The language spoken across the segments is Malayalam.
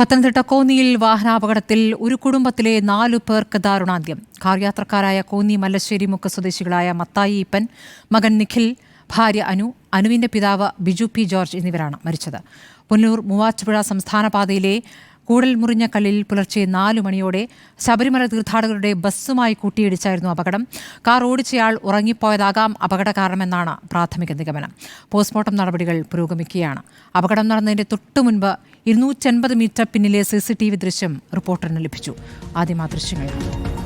പത്തനംതിട്ട കോന്നിയിൽ വാഹനാപകടത്തിൽ ഒരു കുടുംബത്തിലെ നാലു പേർക്ക് ദാരുണാന്ത്യം. കാർ യാത്രക്കാരായ കോന്നി മല്ലശ്ശേരി മുക്ക് സ്വദേശികളായ മത്തായി ഇപ്പൻ മകൻ നിഖിൽ ഭാര്യ അനു അനുവിന്റെ പിതാവ് ബിജു പി ജോർജ് എന്നിവരാണ് മരിച്ചത്. പുനലൂർ മൂവാറ്റുപുഴ സംസ്ഥാന പാതയിലെ കൂടൽ മുറിഞ്ഞ കല്ലിൽ പുലർച്ചെ നാലു മണിയോടെ ശബരിമല തീർത്ഥാടകരുടെ ബസ്സുമായി കൂട്ടിയിടിച്ചായിരുന്നു അപകടം. കാർ ഓടിച്ചയാൾ ഉറങ്ങിപ്പോയതാകാം അപകട കാരണമെന്നാണ് പ്രാഥമിക നിഗമനം. പോസ്റ്റ്മോർട്ടം നടപടികൾ പുരോഗമിക്കുകയാണ്. അപകടം നടന്നതിന്റെ തൊട്ടു മുൻപ് ഇരുന്നൂറ്റൻപത് മീറ്റർ പിന്നിലെ സി സി ടി വി ദൃശ്യം റിപ്പോർട്ടറിന് ലഭിച്ചു. ആദ്യം ആ ദൃശ്യങ്ങളാണ്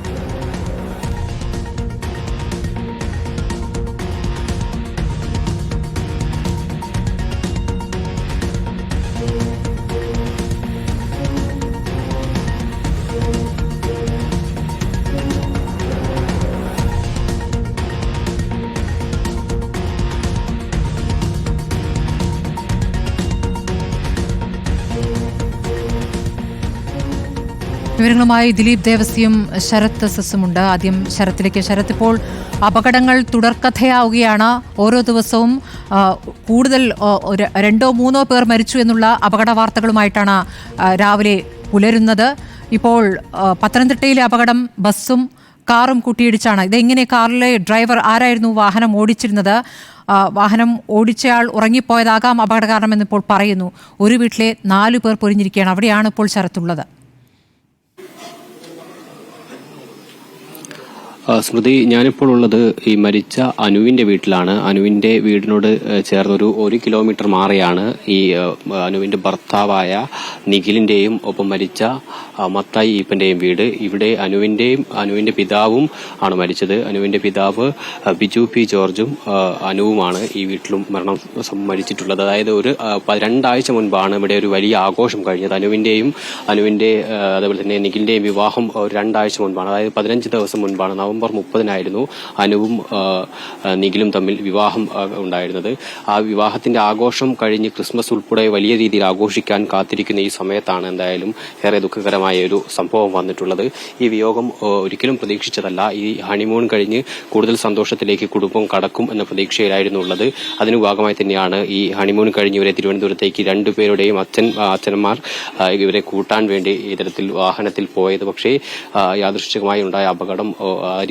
വിവരങ്ങളുമായി ദിലീപ് ദേവസ്യം ശരത് സസുമുണ്ട് ആദ്യം ശരത്തിലേക്ക്. ശരത് ഇപ്പോൾ അപകടങ്ങൾ തുടർക്കഥയാവുകയാണ്. ഓരോ ദിവസവും കൂടുതൽ രണ്ടോ മൂന്നോ പേർ മരിച്ചു എന്നുള്ള അപകട വാർത്തകളുമായിട്ടാണ് രാവിലെ പുലരുന്നത്. ഇപ്പോൾ പത്തനംതിട്ടയിലെ അപകടം ബസ്സും കാറും കൂട്ടിയിടിച്ചാണ്. ഇതെങ്ങനെ കാറിലെ ഡ്രൈവർ ആരായിരുന്നു വാഹനം ഓടിച്ചിരുന്നത്? വാഹനം ഓടിച്ചയാൾ ഉറങ്ങിപ്പോയതാകാം അപകട കാരണമെന്നിപ്പോൾ പറയുന്നു. ഒരു വീട്ടിലെ നാലു പേർ പൊരിഞ്ഞിരിക്കുകയാണ്. അവിടെയാണ് ഇപ്പോൾ ശരത്തുള്ളത്. സ്മൃതി ഞാനിപ്പോൾ ഉള്ളത് ഈ മരിച്ച അനുവിന്റെ വീട്ടിലാണ്. അനുവിന്റെ വീടിനോട് ചേർന്നൊരു ഒരു കിലോമീറ്റർ മാറിയാണ് ഈ അനുവിന്റെ ഭർത്താവായ നിഖിലിന്റെയും ഒപ്പം മരിച്ച മത്തായി ഈപ്പന്റെയും വീട്. ഇവിടെ അനുവിന്റെയും അനുവിന്റെ പിതാവും ആണ് മരിച്ചത്. അനുവിന്റെ പിതാവ് ബിജു പി ജോർജും അനുവുമാണ് ഈ വീട്ടിലും മരണം മരിച്ചിട്ടുള്ളത്. അതായത് ഒരു രണ്ടാഴ്ച മുൻപാണ് ഇവിടെ ഒരു വലിയ ആഘോഷം കഴിഞ്ഞത്. അനുവിന്റെയും അനുവിന്റെ അതേപോലെ തന്നെ നിഖിലിന്റെയും വിവാഹം രണ്ടാഴ്ച മുൻപാണ്. അതായത് പതിനഞ്ച് ദിവസം മുൻപാണ്. നവംബർ മുപ്പതിനായിരുന്നു അനുവും നിഖിലും തമ്മിൽ വിവാഹം ഉണ്ടായിരുന്നത്. ആ വിവാഹത്തിന്റെ ആഘോഷം കഴിഞ്ഞ് ക്രിസ്മസ് ഉൾപ്പെടെ വലിയ രീതിയിൽ ആഘോഷിക്കാൻ കാത്തിരിക്കുന്ന ഈ സമയത്താണ് എന്തായാലും ഏറെ ദുഃഖകരമായ ഒരു സംഭവം വന്നിട്ടുള്ളത്. ഈ വിയോഗം ഒരിക്കലും പ്രതീക്ഷിച്ചതല്ല. ഈ ഹണിമൂൺ കഴിഞ്ഞ് കൂടുതൽ സന്തോഷത്തിലേക്ക് കുടുംബം കടക്കും എന്ന പ്രതീക്ഷയിലായിരുന്നു ഉള്ളത്. അതിനു ഭാഗമായി തന്നെയാണ് ഈ ഹണിമൂൺ കഴിഞ്ഞ് ഇവരെ തിരുവനന്തപുരത്തേക്ക് രണ്ടുപേരുടെയും അച്ഛൻ അച്ഛനമാർ ഇവരെ കൂട്ടാൻ വേണ്ടി ഇത്തരത്തിൽ വാഹനത്തിൽ പോയത്. പക്ഷേ യാദൃശ്ചികമായി ഉണ്ടായ അപകടം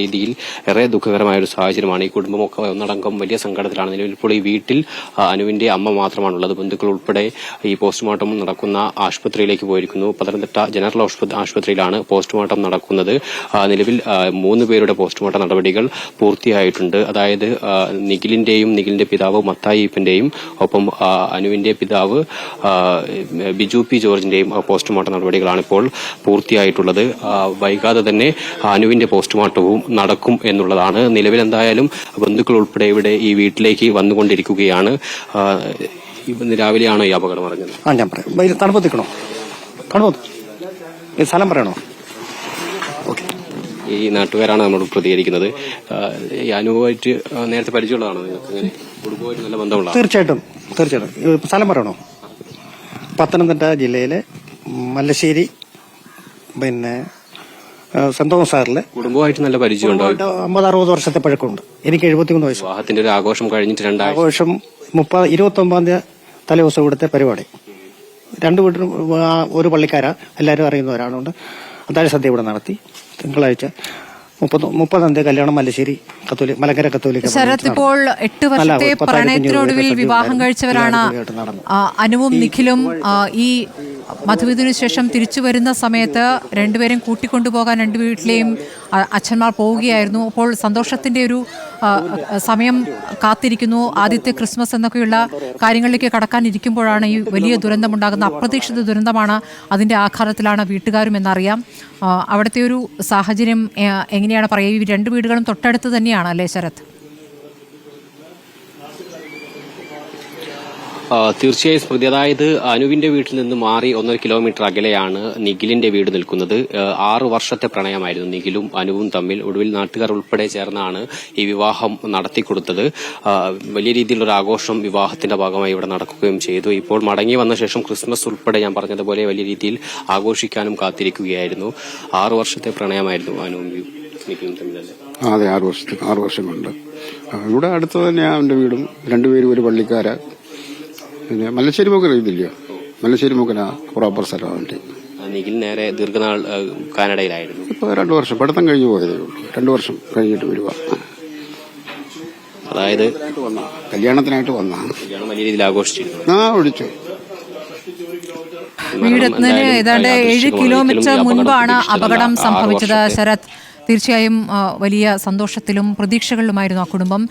രീതിയിൽ ഏറെ ദുഃഖകരമായ ഒരു സാഹചര്യമാണ് ഈ കുടുംബമൊക്കെ ഒന്നടങ്കം വലിയ സങ്കടത്തിലാണ് നിലവിൽ. ഇപ്പോൾ ഈ വീട്ടിൽ അനുവിന്റെ അമ്മ മാത്രമാണുള്ളത്. ബന്ധുക്കൾ ഉൾപ്പെടെ ഈ പോസ്റ്റ്മോർട്ടം നടക്കുന്ന ആശുപത്രിയിലേക്ക് പോയിരിക്കുന്നു. പത്തനംതിട്ട ജനറൽ ആശുപത്രിയിലാണ് പോസ്റ്റ്മോർട്ടം നടക്കുന്നത്. നിലവിൽ മൂന്ന് പേരുടെ പോസ്റ്റ്മോർട്ടം നടപടികൾ പൂർത്തിയായിട്ടുണ്ട്. അതായത് നിഖിലിന്റെയും നിഖിലിന്റെ പിതാവ് മത്തായിപ്പിന്റെയും ഒപ്പം അനുവിന്റെ പിതാവ് ബിജു പി ജോർജിന്റെയും പോസ്റ്റ്മോർട്ടം നടപടികളാണ് ഇപ്പോൾ പൂർത്തിയായിട്ടുള്ളത് വൈകാതെ തന്നെ അനുവിന്റെ പോസ്റ്റ്മോർട്ടവും നടക്കും എന്നുള്ളതാണ്. നിലവിൽ എന്തായാലും ബന്ധുക്കൾ ഉൾപ്പെടെ ഇവിടെ ഈ വീട്ടിലേക്ക് വന്നുകൊണ്ടിരിക്കുകയാണ്. ഇന്ന് രാവിലെയാണ് ഈ അപകടം അറിഞ്ഞത്? ആ ഞാൻ പറയാം. തണുപ്പത്തിക്കണോ തണുപ്പത്ത് സ്ഥലം പറയണോ? ഓക്കെ. ഈ നാട്ടുകാരാണ് നമ്മളോട് പ്രതികരിക്കുന്നത്. അനുഭവമായിട്ട് ഈ നേരത്തെ പരിചയമുള്ളതാണോ? നിങ്ങൾക്ക് അങ്ങനെ കുടുംബമായിട്ട് നല്ല ബന്ധമുള്ള തീർച്ചയായിട്ടും തീർച്ചയായിട്ടും. സ്ഥലം പറയണോ? പത്തനംതിട്ട ജില്ലയിലെ മല്ലശ്ശേരി പിന്നെ സെന്റ് തോമസ് സാറിലെ. കുടുംബമായിട്ട് നല്ല പരിചയം അമ്പത് അറുപത് വർഷത്തെ പഴക്കമുണ്ട്. എനിക്ക് എഴുപത്തിമൂന്ന് വയസ്സ്. വിവാഹത്തിന്റെ ഒരു ആഘോഷം കഴിഞ്ഞിട്ട് രണ്ട് ആഘോഷം മുപ്പത് ഇരുപത്തി ഒമ്പതാം തീയതി തലേദിവസം ഇവിടുത്തെ പരിപാടി. രണ്ടു വീട്ടിലും ഒരു പള്ളിക്കാരാ. എല്ലാവരും അറിയുന്നവരാണുണ്ട് അത്താഴ സദ്യ ഇവിടെ നടത്തി. തിങ്കളാഴ്ച മുപ്പത് മുപ്പതാം തീയതി കല്യാണം മല്ലശ്ശേരി കത്തോലിക് മലങ്കര കത്തോലിക് ശരത് ഇപ്പോൾ എട്ട് വർഷത്തെ പ്രണയത്തിനൊടുവിൽ വിവാഹം കഴിച്ചവരാണ് അനുവും നിഖിലും ഈ മധുവിധുവിനു ശേഷം തിരിച്ചു വരുന്ന സമയത്ത് രണ്ടുപേരും കൂട്ടിക്കൊണ്ടുപോകാൻ രണ്ട് വീട്ടിലെയും അച്ഛന്മാർ പോവുകയായിരുന്നു. അപ്പോൾ സന്തോഷത്തിന്റെ ഒരു സമയം കാത്തിരിക്കുന്നു. ആദ്യത്തെ ക്രിസ്മസ് എന്നൊക്കെയുള്ള കാര്യങ്ങളിലേക്ക് കടക്കാനിരിക്കുമ്പോഴാണ് ഈ വലിയ ദുരന്തമുണ്ടാകുന്ന അപ്രതീക്ഷിത ദുരന്തമാണ് അതിന്റെ ആഘാതത്തിലാണ് വീട്ടുകാരും എന്നറിയാം. അവിടുത്തെ ഒരു സാഹചര്യം എങ്ങനെയാണ് പറയുക? ഈ രണ്ട് വീടുകളും തൊട്ടടുത്ത് തന്നെയാണ് അല്ലേ ശരത്? തീർച്ചയായും സ്മൃതി. അതായത് അനുവിന്റെ വീട്ടിൽ നിന്ന് മാറി ഒന്നര കിലോമീറ്റർ അകലെയാണ് നിഖിലിന്റെ വീട് നിൽക്കുന്നത്. ആറു വർഷത്തെ പ്രണയമായിരുന്നു നിഖിലും അനുവും തമ്മിൽ. ഒടുവിൽ നാട്ടുകാർ ഉൾപ്പെടെ ചേർന്നാണ് ഈ വിവാഹം നടത്തിക്കൊടുത്തത്. വലിയ രീതിയിലുള്ള ആഘോഷം വിവാഹത്തിന്റെ ഭാഗമായി ഇവിടെ നടക്കുകയും ചെയ്തു. ഇപ്പോൾ മടങ്ങി വന്ന ശേഷം ക്രിസ്മസ് ഉൾപ്പെടെ ഞാൻ പറഞ്ഞതുപോലെ വലിയ രീതിയിൽ ആഘോഷിക്കാനും കാത്തിരിക്കുകയായിരുന്നു. ആറു വർഷത്തെ പ്രണയമായിരുന്നു അനുവും നിഖിലും ആ, അതെ ആറ് വർഷത്തെ ആറ് വർഷം കൊണ്ട്. ഇവിടെ അടുത്ത് തന്നെയാ എന്റെ വീടും. രണ്ടുപേരും ഒരു പള്ളിക്കാരാ. പിന്നെ മല്ലശ്ശേരി മൂക്കൻ അറിയത്തില്ലയോ? മല്ലശ്ശേരി മൂക്കന പ്രോപ്പർ സ്ഥലമാണ് നിഖിൽ നേരെ ദീർഘനാൾ കാനഡയിലായിരുന്നു. ഇപ്പോൾ രണ്ടു വർഷം പഠിത്തം കഴിഞ്ഞു പോയതേ ഉള്ളൂ. രണ്ടു വർഷം കഴിഞ്ഞിട്ട് വരിക അതായത് കല്യാണത്തിനായിട്ട് വന്നാണ് കല്യാണം വലിയ രീതിയിൽ ആഘോഷിച്ചിരുന്നു. ആ ഒഴിച്ചു വീടെത്തുന്നതിന് ഏതാണ്ട് ഏഴ് കിലോമീറ്റർ മുൻപാണ് അപകടം സംഭവിച്ചത്. ശരത് തീർച്ചയായും വലിയ സന്തോഷത്തിലും പ്രതീക്ഷകളിലുമായിരുന്നു ആ കുടുംബം.